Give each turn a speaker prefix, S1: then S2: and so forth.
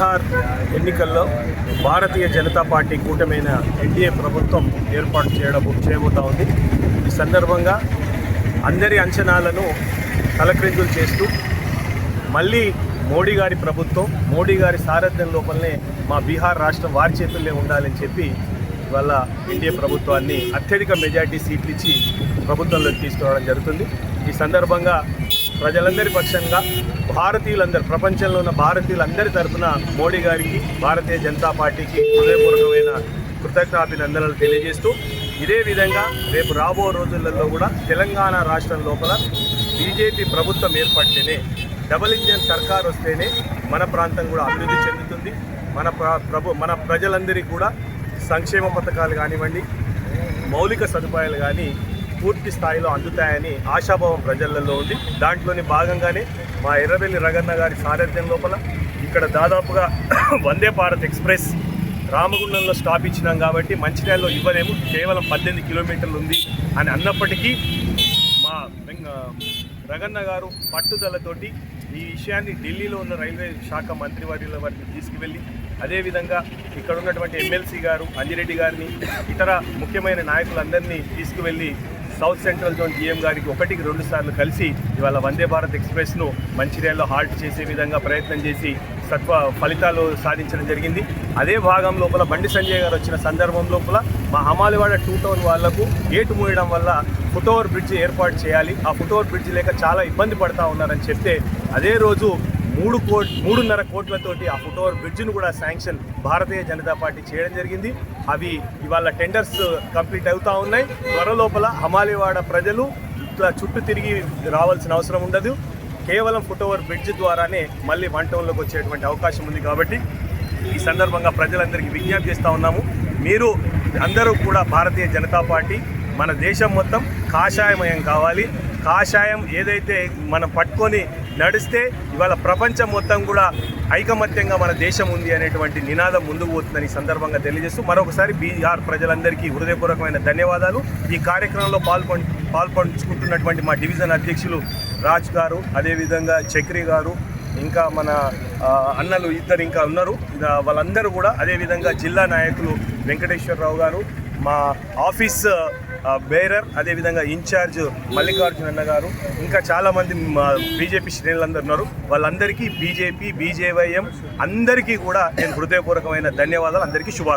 S1: బీహార్ ఎన్నికల్లో భారతీయ జనతా పార్టీ కూటమైన ఎన్డీఏ ప్రభుత్వం ఏర్పాటు చేయడం చేయబోతా ఉంది. ఈ సందర్భంగా అందరి అంచనాలను తలక్రిందులు చేస్తూ మళ్ళీ మోడీ గారి ప్రభుత్వం మోడీ గారి సారథ్యం లోపలనే మా బీహార్ రాష్ట్రం వారి చేతుల్లో ఉండాలని చెప్పి ఇవాళ ఎన్డీఏ ప్రభుత్వాన్ని అత్యధిక మెజార్టీ సీట్లు ఇచ్చి ప్రభుత్వంలోకి తీసుకురావడం జరుగుతుంది. ఈ సందర్భంగా ప్రజలందరి పక్షంగా భారతీయులందరూ ప్రపంచంలో ఉన్న భారతీయులందరి తరపున మోడీ గారికి భారతీయ జనతా పార్టీకి హృదయపూర్వకమైన కృతజ్ఞాభినందనలు తెలియజేస్తూ ఇదే విధంగా రేపు రాబో రోజులలో కూడా తెలంగాణ రాష్ట్రం లోపల బీజేపీ ప్రభుత్వం ఏర్పడితేనే డబుల్ ఇంజన్ సర్కార్ వస్తేనే మన ప్రాంతం కూడా అభివృద్ధి చెందుతుంది. మన ప్రభు మన ప్రజలందరికీ కూడా సంక్షేమ పథకాలు కానివ్వండి మౌలిక సదుపాయాలు కానీ పూర్తి స్థాయిలో అందుతాయని ఆశాభావం ప్రజలలో ఉంది. దాంట్లోని భాగంగానే మా ఎర్రబెల్లి రగన్న గారి సారథ్యం లోపల ఇక్కడ దాదాపుగా వందే భారత్ ఎక్స్ప్రెస్ రామగుండంలో స్టాప్ ఇచ్చినాం కాబట్టి మంచిర్యాలలో ఇవ్వలేము. కేవలం పద్దెనిమిది కిలోమీటర్లు ఉంది అని అన్నప్పటికీ మా రగన్న గారు పట్టుదలతోటి ఈ విషయాన్ని ఢిల్లీలో ఉన్న రైల్వే శాఖ మంత్రివర్యుల వారికి తీసుకువెళ్ళి అదేవిధంగా ఇక్కడ ఉన్నటువంటి ఎమ్మెల్సీ గారు అంజిరెడ్డి గారిని ఇతర ముఖ్యమైన నాయకులందరినీ తీసుకువెళ్ళి సౌత్ సెంట్రల్ జోన్ జీఎం గారికి ఒకటికి రెండు సార్లు కలిసి ఇవాళ వందే భారత్ ఎక్స్ప్రెస్ను మంచిర్యాలలో హాల్ట్ చేసే విధంగా ప్రయత్నం చేసి సత్వ ఫలితాలు సాధించడం జరిగింది. అదే భాగం లోపల బండి సంజయ్ గారు వచ్చిన సందర్భం లోపల మా హమాలివాడ టూ టౌన్ వాళ్ళకు గేటు మూయడం వల్ల ఫుట్ఓవర్ బ్రిడ్జ్ ఏర్పాటు చేయాలి. ఆ ఫుటోవర్ బ్రిడ్జ్ లేక చాలా ఇబ్బంది పడతా ఉన్నారని చెప్తే అదే రోజు మూడు కోట్ మూడున్నర కోట్లతోటి ఆ ఫుట్ఓవర్ బ్రిడ్జ్ను కూడా శాంక్షన్ భారతీయ జనతా పార్టీ చేయడం జరిగింది. అవి ఇవాళ టెండర్స్ కంప్లీట్ అవుతూ ఉన్నాయి. త్వరలోపల హమాలివాడ ప్రజలు ఇట్లా చుట్టూ తిరిగి రావాల్సిన అవసరం ఉండదు. కేవలం ఫుట్ఓవర్ బ్రిడ్జ్ ద్వారానే మళ్ళీ వన్ టౌన్లోకి వచ్చేటువంటి అవకాశం ఉంది కాబట్టి ఈ సందర్భంగా ప్రజలందరికీ విజ్ఞప్తి చేస్తూ ఉన్నాము. మీరు అందరూ కూడా భారతీయ జనతా పార్టీ మన దేశం మొత్తం కాషాయమయం కావాలి. కాషాయం ఏదైతే మనం పట్టుకొని నడిస్తే ఇవాళ ప్రపంచం మొత్తం కూడా ఐకమత్యంగా మన దేశం ఉంది అనేటువంటి నినాదం ముందుకు పోతుందని సందర్భంగా తెలియజేస్తూ మరొకసారి బీహార్ ప్రజలందరికీ హృదయపూర్వకమైన ధన్యవాదాలు. ఈ కార్యక్రమంలో పాల్పొం పాల్పంచుకుంటున్నటువంటి మా డివిజన్ అధ్యక్షులు రాజ్ గారు అదేవిధంగా చక్రి గారు ఇంకా మన అన్నలు ఇద్దరు ఇంకా ఉన్నారు. వాళ్ళందరూ కూడా అదేవిధంగా జిల్లా నాయకులు వెంకటేశ్వరరావు గారు మా ఆఫీస్ బేరర్ అదేవిధంగా ఇన్ఛార్జ్ మల్లికార్జున అన్న గారు ఇంకా చాలామంది మా బీజేపీ శ్రేణులందరూ ఉన్నారు. వాళ్ళందరికీ బీజేపీ బీజేవైఎం అందరికీ కూడా నేను హృదయపూర్వకమైన ధన్యవాదాలు అందరికీ శుభార్